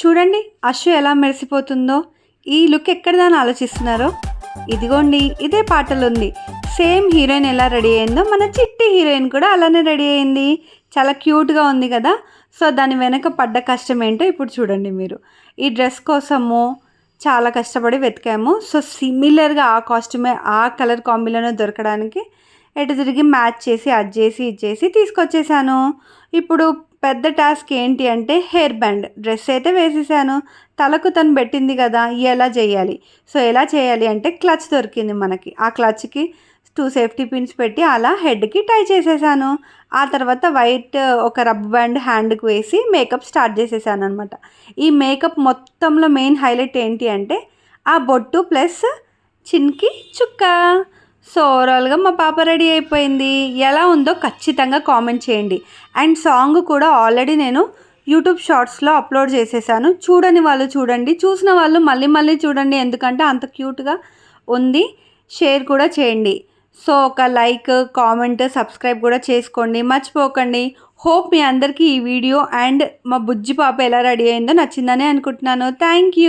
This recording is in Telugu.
చూడండి అశ్వ ఎలా మెరిసిపోతుందో. ఈ లుక్ ఎక్కడిదాని ఆలోచిస్తున్నారో? ఇదిగోండి ఇదే పాటలు ఉంది సేమ్ హీరోయిన్ ఎలా రెడీ అయిందో మన చిట్టి హీరోయిన్ కూడా అలానే రెడీ అయింది. చాలా క్యూట్గా ఉంది కదా. సో దాని వెనక పడ్డ కష్టం ఏంటో ఇప్పుడు చూడండి మీరు. ఈ డ్రెస్ కోసము చాలా కష్టపడి వెతికాము. సో సిమిలర్గా ఆ కాస్ట్యూమే ఆ కలర్ కాంబిలోనే దొరకడానికి ఎటు తిరిగి మ్యాచ్ చేసి అది చేసి ఇది చేసి తీసుకొచ్చేసాను. ఇప్పుడు పెద్ద టాస్క్ ఏంటి అంటే హెయిర్ బ్యాండ్. డ్రెస్ అయితే వేసేసాను. తలకు తను పెట్టింది కదా ఎలా చేయాలి? సో ఎలా చేయాలి అంటే క్లచ్ దొరికింది మనకి. ఆ క్లచ్కి టూ సేఫ్టీ పిన్స్ పెట్టి అలా హెడ్కి టై చేసేసాను. ఆ తర్వాత వైట్ ఒక రబ్ బ్యాండ్ హ్యాండ్కి వేసి మేకప్ స్టార్ట్ చేసేసాను అనమాట ఈ మేకప్ మొత్తంలో మెయిన్ హైలైట్ ఏంటి అంటే ఆ బొట్టు ప్లస్ చిన్కి చుక్క. సో ఓవరాల్గా మా పాప రెడీ అయిపోయింది. ఎలా ఉందో ఖచ్చితంగా కామెంట్ చేయండి. అండ్ సాంగ్ కూడా ఆల్రెడీ నేను యూట్యూబ్ షార్ట్స్లో అప్లోడ్ చేసేసాను. చూడని వాళ్ళు చూడండి. చూసిన వాళ్ళు మళ్ళీ మళ్ళీ చూడండి. ఎందుకంటే అంత క్యూట్గా ఉంది. షేర్ కూడా చేయండి. సో ఒక లైక్ కామెంట్ సబ్స్క్రైబ్ కూడా చేసుకోండి. మర్చిపోకండి. హోప్ మీ అందరికీ ఈ వీడియో అండ్ మా బుజ్జి పాప ఎలా రెడీ అయిందో నచ్చిందని అనుకుంటున్నాను. Thank you.